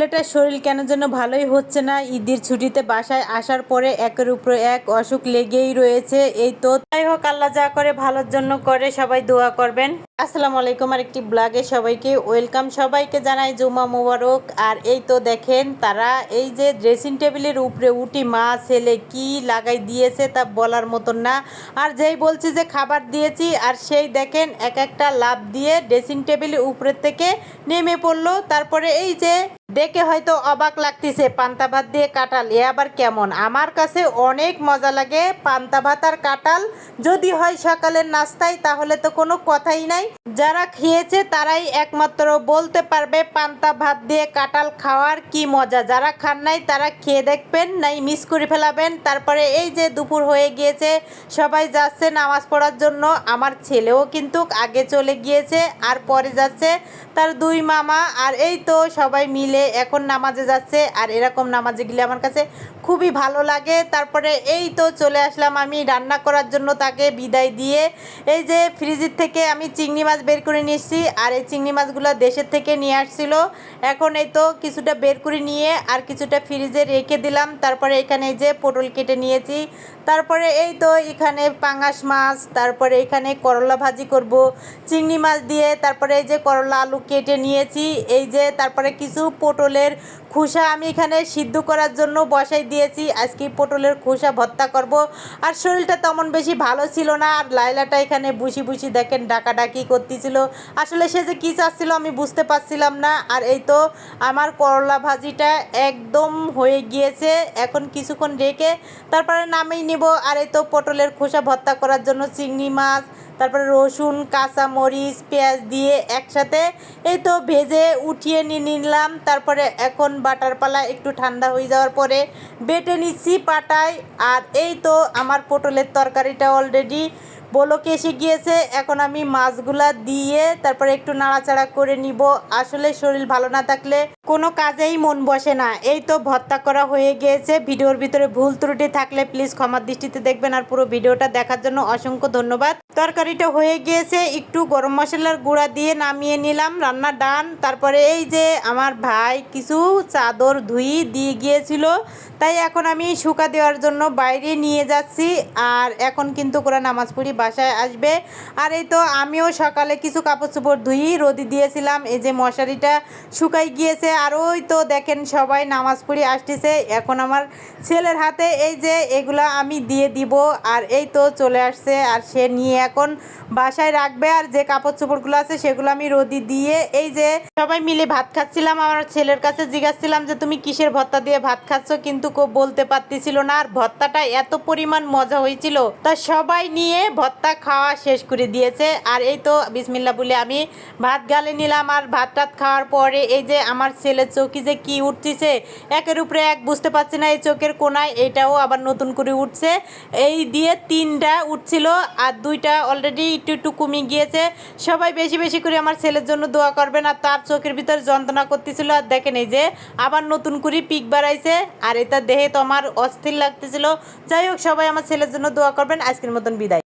ছেলেটার শরীর কেন যেন ভালোই হচ্ছে না? ঈদের ছুটিতে বাসায় আসার পরে একের উপরে এক অসুখ লেগেই রয়েছে। এই তো তাই হোক, আল্লাহ যা করে, ভালোর জন্য করে, সবাই দোয়া করবেন। আসসালামু আলাইকুম আর একটি ব্লগে সবাইকে ওয়েলকাম। সবাইকে জানাই জুমা মোবারক। আর এই তো দেখেন তারা এই যে ড্রেসিং টেবিলের উপরে উঠি, মা, ছেলে কি লাগাই দিয়েছে তা বলার মতন না। আর যেই বলছি যে খাবার দিয়েছি, আর সেই দেখেন এক একটা লাভ দিয়ে ড্রেসিং টেবিলের উপরের থেকে নেমে পড়ল। তারপরে এই যে দেখে হয়তো অবাক লাগতেছে, পান্তা ভাত দিয়ে কাঁঠাল, এ আবার কেমন? আমার কাছে অনেক মজা লাগে পান্তা ভাত আর কাঁঠাল। যদি হয় সকালের নাস্তায়, তাহলে তো কোনো কথাই নাই। যারা খেয়েছে তারাই একমাত্র বলতে পারবে পান্তা ভাত দিয়ে কাঁঠাল খাওয়ার কি মজা। যারা খান নাই তারা খেয়ে দেখবেন, নাই মিস করে ফেলাবেন। তারপরে এই যে দুপুর হয়ে গিয়েছে, সবাই যাচ্ছে নামাজ পড়ার জন্য। আমার ছেলেও কিন্তু আগে চলে গিয়েছে আর পরে যাচ্ছে তার দুই মামা। আর এই তো সবাই মিলে এখন নামাজে যাচ্ছে। আর এরকম নামাজে গেলে আমার কাছে খুবই ভালো লাগে। তারপরে এই তো চলে আসলাম আমি রান্না করার জন্য তাকে বিদায় দিয়ে। এই যে ফ্রিজের থেকে আমি চিংড়ি মাছ বের করে নিয়ে এসেছি আর এই চিংড়ি মাছগুলো দেশের থেকে নিয়ে আসছিল। এখন এই তো কিছুটা বের করে নিয়ে আর কিছুটা ফ্রিজে রেখে দিলাম। তারপরে এখানে যে পটল কেটে নিয়েছি। তারপরে এই তো এখানে পাঙাশ মাছ, তারপরে এখানে করলা ভাজি করব, চিংড়ি মাছ দিয়ে, তারপরে এই যে করলা আলু কেটে নিয়েছি। এই যে তারপরে কিছু পটলের খোসা আমি এখানে সিদ্ধ করার জন্য বসাই দিয়েছি। আজকে পটলের খোসা ভর্তা করব। আর শরীরটা তেমন বেশি ভালো ছিল না। আর লাইলাটা এখানে বুসি বুসি দেখেন ডাকাডাকি করতেছিল। আসলে সে যে কী চাচ্ছিল আমি বুঝতে পারছিলাম না। আর এই তো আমার করলা ভাজিটা একদম হয়ে গিয়েছে। এখন কিছুক্ষণ রেখে তারপরে নামিয়ে নিব। আর এই তো পটলের খোসা ভর্তা করার জন্য চিংড়ি মাছ তারপরে রসুন কাঁচা মরিচ পেঁয়াজ দিয়ে একসাথে এই তো ভেজে উঠিয়ে নিয়ে নিলাম। তারপরে এখন বাটার পালা একটু ঠান্ডা হয়ে যাওয়ার পরে বেটে নিচ্ছি পাটায়। আর এই তো আমার পটলের তরকারিটা অলরেডি বলকে এসে গিয়েছে। এখন আমি মাছগুলা দিয়ে তারপরে একটু নাড়াচাড়া করে নিব। আসলে শরীর ভালো না থাকলে কোনো কাজেই মন বসে না। এই তো ভর্তা করা হয়ে গিয়েছে। ভিডিওর ভিতরে ভুল ত্রুটি থাকলে প্লিজ ক্ষমার দৃষ্টিতে দেখবেন আর পুরো ভিডিওটা দেখার জন্য অসংখ্য ধন্যবাদ। তরকারিটা হয়ে গিয়েছে, একটু গরম মশলার গুঁড়া দিয়ে নামিয়ে নিলাম রান্না ডান তারপরে এই যে আমার ভাই কিছু চাদর ধুই দিয়ে গিয়েছিল, তাই এখন আমি শুকা দেওয়ার জন্য বাইরে নিয়ে যাচ্ছি। আর এখন কিন্তু কোরআন নামাজ পড়ি বাসায় আসবে। আর এই তো আমিও সকালে কিছু কাপড় চোপড় ধুই, রোদি দিয়েছিলাম। এই যে মশারিটা শুকাই গিয়েছে আর ওই তো দেখেন সবাই নামাজ পড়ি আসতেছে। এখন আমার ছেলের হাতে এই যে এগুলা আমি দিয়ে দিব আর এই তো চলে আসছে আর সে নিয়ে এখন বাসায় রাখবে আর যে কাপড় চোপড়গুলো আছে সেগুলো আমি রোদি দিয়ে এই যে সবাই মিলে ভাত খাচ্ছিলাম। আমার ছেলের কাছে জিজ্ঞাসছিলাম যে, তুমি কিসের ভর্তা দিয়ে ভাত খাচ্ছ? কিন্তু কেউ বলতে পারতেছিল না আর ভর্তাটা এত পরিমাণ মজা হয়েছিল। তা সবাই নিয়ে ভর্তা খাওয়া শেষ করে দিয়েছে। আর এই তো বিসমিল্লা বলে আমি ভাত গালে নিলাম। আর ভাত টাত খাওয়ার পরে এই যে আমার ছেলের চৌকি যে কি উঠছে একের উপরে এক বুঝতে পারছি না এই চোখের কোনায়, এটাও আবার নতুন করে উঠছে। এই দিয়ে তিনটা উঠছিল আর দুইটা অলরেডি একটু একটু কমে গিয়েছে। সবাই বেশি বেশি করে আমার ছেলের জন্য দোয়া করবেন আর তার চোখের ভিতর যন্ত্রণা করতেছিল আর দেখেন এই যে, আবার নতুন করে পিক বাড়াইছে আর এটা দেহে তো আমার অস্থির লাগতেছিল। যাই হোক, সবাই আমার ছেলের জন্য দোয়া করবেন। আজকের মতন বিদায়।